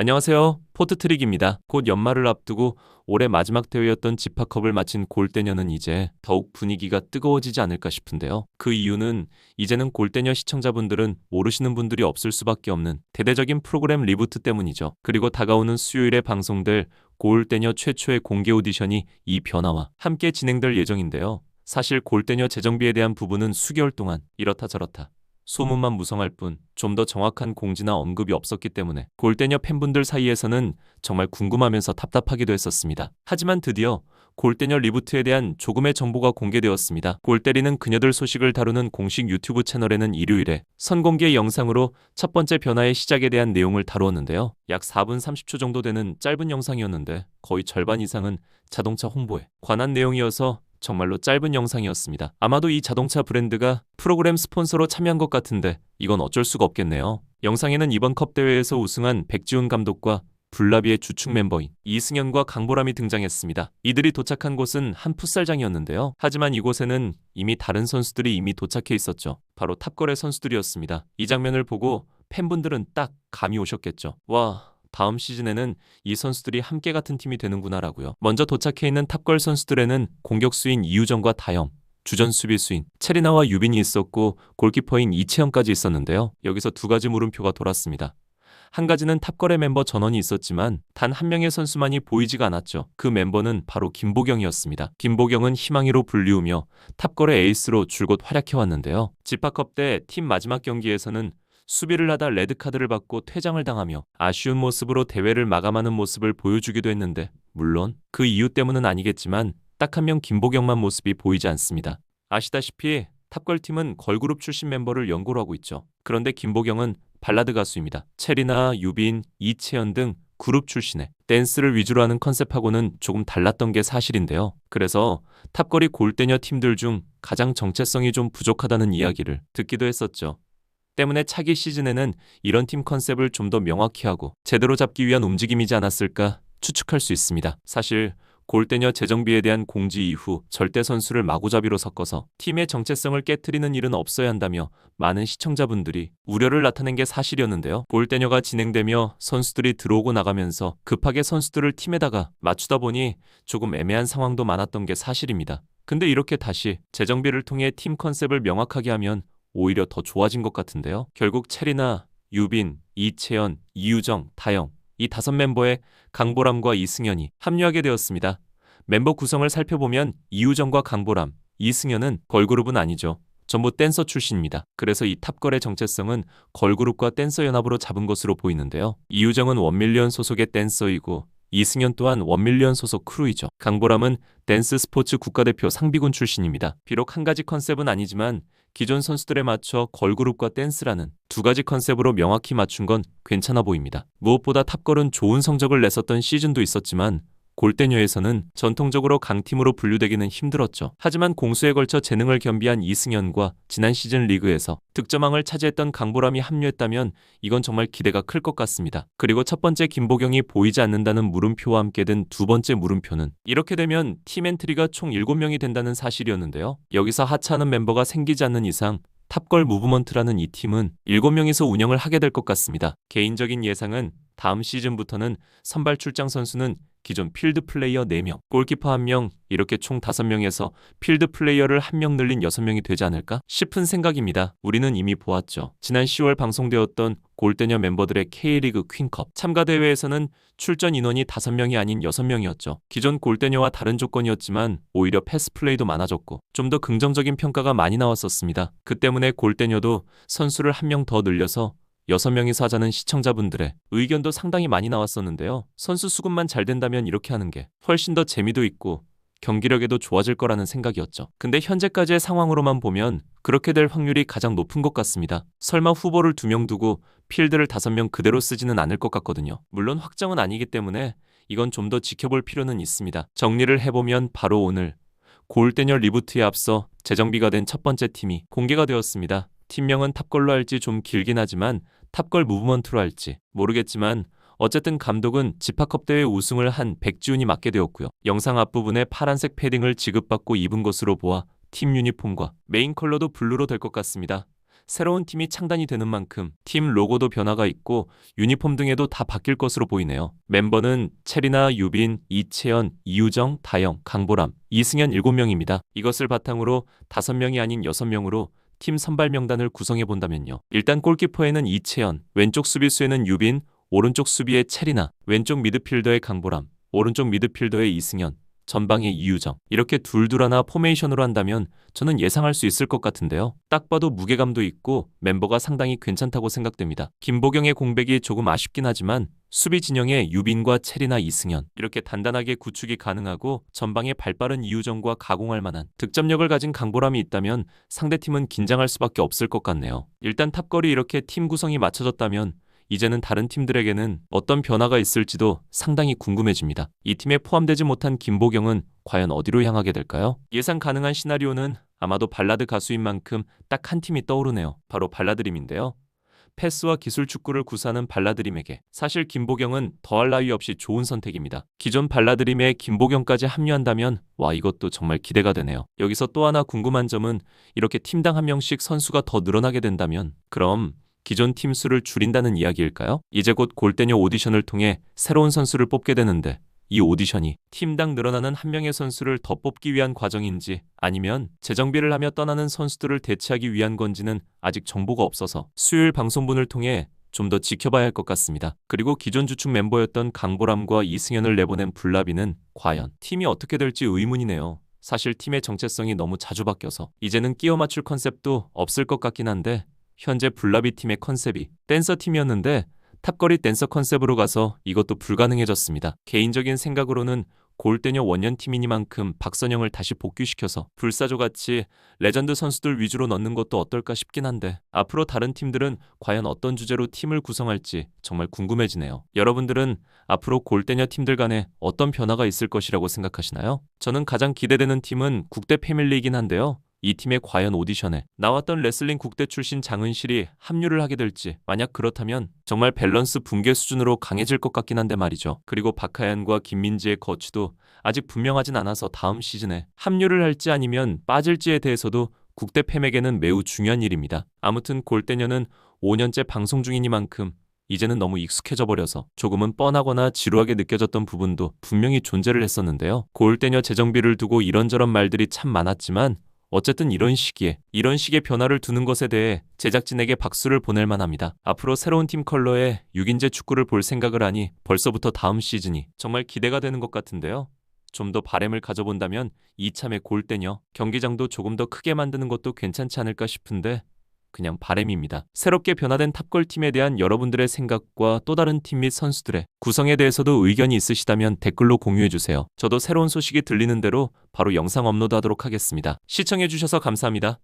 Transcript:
안녕하세요. 포트트릭입니다. 곧 연말을 앞두고 올해 마지막 대회였던 지파컵을 마친 골대녀는 이제 더욱 분위기가 뜨거워지지 않을까 싶은데요. 그 이유는 이제는 골대녀 시청자분들은 모르시는 분들이 없을 수밖에 없는 대대적인 프로그램 리부트 때문이죠. 그리고 다가오는 수요일에 방송될 골대녀 최초의 공개 오디션이 이 변화와 함께 진행될 예정인데요. 사실 골대녀 재정비에 대한 부분은 수개월 동안 이렇다 저렇다 소문만 무성할 뿐 좀 더 정확한 공지나 언급이 없었기 때문에 골대녀 팬분들 사이에서는 정말 궁금하면서 답답하기도 했었습니다. 하지만 드디어 골대녀 리부트에 대한 조금의 정보가 공개되었습니다. 골때리는 그녀들 소식을 다루는 공식 유튜브 채널에는 일요일에 선공개 영상으로 첫 번째 변화의 시작에 대한 내용을 다루었는데요. 약 4분 30초 정도 되는 짧은 영상이었는데 거의 절반 이상은 자동차 홍보에 관한 내용이어서 정말로 짧은 영상이었습니다. 아마도 이 자동차 브랜드가 프로그램 스폰서로 참여한 것 같은데 이건 어쩔 수가 없겠네요. 영상에는 이번 컵 대회에서 우승한 백지훈 감독과 블라비의 주축 멤버인 이승현과 강보람이 등장했습니다. 이들이 도착한 곳은 한 풋살장이었는데요. 하지만 이곳에는 이미 다른 선수들이 이미 도착해 있었죠. 바로 탑걸의 선수들이었습니다. 이 장면을 보고 팬분들은 딱 감이 오셨겠죠. 와, 다음 시즌에는 이 선수들이 함께 같은 팀이 되는구나라고요. 먼저 도착해 있는 탑걸 선수들에는 공격수인 이우정과 다영, 주전 수비수인 체리나와 유빈이 있었고 골키퍼인 이채영까지 있었는데요. 여기서 두 가지 물음표가 돌았습니다. 한 가지는 탑걸의 멤버 전원이 있었지만 단 한 명의 선수만이 보이지가 않았죠. 그 멤버는 바로 김보경이었습니다. 김보경은 희망이로 불리우며 탑걸의 에이스로 줄곧 활약해 왔는데요. 지파컵 때 팀 마지막 경기에서는 수비를 하다 레드카드를 받고 퇴장을 당하며 아쉬운 모습으로 대회를 마감하는 모습을 보여주기도 했는데 물론 그 이유 때문은 아니겠지만 딱 한 명 김보경만 모습이 보이지 않습니다. 아시다시피 탑걸팀은 걸그룹 출신 멤버를 연고로 하고 있죠. 그런데 김보경은 발라드 가수입니다. 체리나 유빈, 이채연 등 그룹 출신의 댄스를 위주로 하는 컨셉하고는 조금 달랐던 게 사실인데요. 그래서 탑걸이 골대녀 팀들 중 가장 정체성이 좀 부족하다는 이야기를 듣기도 했었죠. 때문에 차기 시즌에는 이런 팀 컨셉을 좀 더 명확히 하고 제대로 잡기 위한 움직임이지 않았을까 추측할 수 있습니다. 사실 골대녀 재정비에 대한 공지 이후 절대 선수를 마구잡이로 섞어서 팀의 정체성을 깨뜨리는 일은 없어야 한다며 많은 시청자분들이 우려를 나타낸 게 사실이었는데요. 골대녀가 진행되며 선수들이 들어오고 나가면서 급하게 선수들을 팀에다가 맞추다 보니 조금 애매한 상황도 많았던 게 사실입니다. 근데 이렇게 다시 재정비를 통해 팀 컨셉을 명확하게 하면 오히려 더 좋아진 것 같은데요. 결국 체리나, 유빈, 이채연, 이유정, 다영 이 다섯 멤버의 강보람과 이승현이 합류하게 되었습니다. 멤버 구성을 살펴보면 이유정과 강보람, 이승현은 걸그룹은 아니죠. 전부 댄서 출신입니다. 그래서 이 탑걸의 정체성은 걸그룹과 댄서 연합으로 잡은 것으로 보이는데요. 이유정은 원밀리언 소속의 댄서이고 이승현 또한 원밀리언 소속 크루이죠. 강보람은 댄스 스포츠 국가대표 상비군 출신입니다. 비록 한 가지 컨셉은 아니지만 기존 선수들에 맞춰 걸그룹과 댄스라는 두 가지 컨셉으로 명확히 맞춘 건 괜찮아 보입니다. 무엇보다 탑걸은 좋은 성적을 냈었던 시즌도 있었지만 골대녀에서는 전통적으로 강팀으로 분류되기는 힘들었죠. 하지만 공수에 걸쳐 재능을 겸비한 이승현과 지난 시즌 리그에서 득점왕을 차지했던 강보람이 합류했다면 이건 정말 기대가 클 것 같습니다. 그리고 첫 번째 김보경이 보이지 않는다는 물음표와 함께 든 두 번째 물음표는 이렇게 되면 팀 엔트리가 총 7명이 된다는 사실이었는데요. 여기서 하차하는 멤버가 생기지 않는 이상 탑걸 무브먼트라는 이 팀은 7명이서 운영을 하게 될 것 같습니다. 개인적인 예상은 다음 시즌부터는 선발 출장 선수는 기존 필드 플레이어 4명, 골키퍼 1명, 이렇게 총 5명에서 필드 플레이어를 1명 늘린 6명이 되지 않을까 싶은 생각입니다. 우리는 이미 보았죠. 지난 10월 방송되었던 골대녀 멤버들의 K리그 퀸컵 참가 대회에서는 출전 인원이 5명이 아닌 6명이었죠. 기존 골대녀와 다른 조건이었지만 오히려 패스 플레이도 많아졌고 좀 더 긍정적인 평가가 많이 나왔었습니다. 그 때문에 골대녀도 선수를 한명더 늘려서 여섯 명이서 하자는 시청자분들의 의견도 상당히 많이 나왔었는데요. 선수 수급만 잘 된다면 이렇게 하는 게 훨씬 더 재미도 있고 경기력에도 좋아질 거라는 생각이었죠. 근데 현재까지의 상황으로만 보면 그렇게 될 확률이 가장 높은 것 같습니다. 설마 후보를 두 명 두고 필드를 다섯 명 그대로 쓰지는 않을 것 같거든요. 물론 확정은 아니기 때문에 이건 좀 더 지켜볼 필요는 있습니다. 정리를 해보면 바로 오늘 골대녀 리부트에 앞서 재정비가 된 첫 번째 팀이 공개가 되었습니다. 팀명은 탑걸로 할지 좀 길긴 하지만 탑걸 무브먼트로 할지 모르겠지만 어쨌든 감독은 지파컵 대회 우승을 한 백지훈이 맡게 되었고요. 영상 앞부분에 파란색 패딩을 지급받고 입은 것으로 보아 팀 유니폼과 메인 컬러도 블루로 될 것 같습니다. 새로운 팀이 창단이 되는 만큼 팀 로고도 변화가 있고 유니폼 등에도 다 바뀔 것으로 보이네요. 멤버는 체리나 유빈, 이채연, 이유정, 다영, 강보람, 이승현 7명입니다. 이것을 바탕으로 5명이 아닌 6명으로 팀 선발 명단을 구성해 본다면요. 일단 골키퍼에는 이채연, 왼쪽 수비수에는 유빈, 오른쪽 수비에 체리나, 왼쪽 미드필더에 강보람, 오른쪽 미드필더에 이승현, 전방에 이유정. 이렇게 둘둘하나 포메이션으로 한다면 저는 예상할 수 있을 것 같은데요. 딱 봐도 무게감도 있고 멤버가 상당히 괜찮다고 생각됩니다. 김보경의 공백이 조금 아쉽긴 하지만 수비 진영에 유빈과 체리나 이승현 이렇게 단단하게 구축이 가능하고 전방에 발빠른 이유정과 가공할 만한 득점력을 가진 강보람이 있다면 상대팀은 긴장할 수밖에 없을 것 같네요. 일단 탑걸이 이렇게 팀 구성이 맞춰졌다면 이제는 다른 팀들에게는 어떤 변화가 있을지도 상당히 궁금해집니다. 이 팀에 포함되지 못한 김보경은 과연 어디로 향하게 될까요? 예상 가능한 시나리오는 아마도 발라드 가수인 만큼 딱 한 팀이 떠오르네요. 바로 발라드림인데요. 패스와 기술 축구를 구사하는 발라드림에게 사실 김보경은 더할 나위 없이 좋은 선택입니다. 기존 발라드림에 김보경까지 합류한다면 와 이것도 정말 기대가 되네요. 여기서 또 하나 궁금한 점은 이렇게 팀당 한 명씩 선수가 더 늘어나게 된다면 그럼 기존 팀 수를 줄인다는 이야기일까요? 이제 곧 골대녀 오디션을 통해 새로운 선수를 뽑게 되는데 이 오디션이 팀당 늘어나는 한 명의 선수를 더 뽑기 위한 과정인지 아니면 재정비를 하며 떠나는 선수들을 대체하기 위한 건지는 아직 정보가 없어서 수요일 방송분을 통해 좀 더 지켜봐야 할 것 같습니다. 그리고 기존 주축 멤버였던 강보람과 이승현을 내보낸 블라비는 과연 팀이 어떻게 될지 의문이네요. 사실 팀의 정체성이 너무 자주 바뀌어서 이제는 끼워 맞출 컨셉도 없을 것 같긴 한데 현재 블라비 팀의 컨셉이 댄서 팀이었는데 탑거리 댄서 컨셉으로 가서 이것도 불가능해졌습니다. 개인적인 생각으로는 골대녀 원년팀이니만큼 박선영을 다시 복귀시켜서 불사조같이 레전드 선수들 위주로 넣는 것도 어떨까 싶긴 한데 앞으로 다른 팀들은 과연 어떤 주제로 팀을 구성할지 정말 궁금해지네요. 여러분들은 앞으로 골대녀 팀들 간에 어떤 변화가 있을 것이라고 생각하시나요? 저는 가장 기대되는 팀은 국대 패밀리이긴 한데요. 이 팀의 과연 오디션에 나왔던 레슬링 국대 출신 장은실이 합류를 하게 될지 만약 그렇다면 정말 밸런스 붕괴 수준으로 강해질 것 같긴 한데 말이죠. 그리고 박하연과 김민지의 거취도 아직 분명하진 않아서 다음 시즌에 합류를 할지 아니면 빠질지에 대해서도 국대 팸에게는 매우 중요한 일입니다. 아무튼 골대녀는 5년째 방송 중이니만큼 이제는 너무 익숙해져 버려서 조금은 뻔하거나 지루하게 느껴졌던 부분도 분명히 존재를 했었는데요. 골대녀 재정비를 두고 이런저런 말들이 참 많았지만 어쨌든 이런 시기에 이런 식의 변화를 두는 것에 대해 제작진에게 박수를 보낼 만합니다. 앞으로 새로운 팀 컬러의 6인제 축구를 볼 생각을 하니 벌써부터 다음 시즌이 정말 기대가 되는 것 같은데요. 좀 더 바램을 가져본다면 이참에 골대녀 경기장도 조금 더 크게 만드는 것도 괜찮지 않을까 싶은데 그냥 바램입니다. 새롭게 변화된 탑골 팀에 대한 여러분들의 생각과 또 다른 팀 및 선수들의 구성에 대해서도 의견이 있으시다면 댓글로 공유해 주세요. 저도 새로운 소식이 들리는 대로 바로 영상 업로드하도록 하겠습니다. 시청해 주셔서 감사합니다.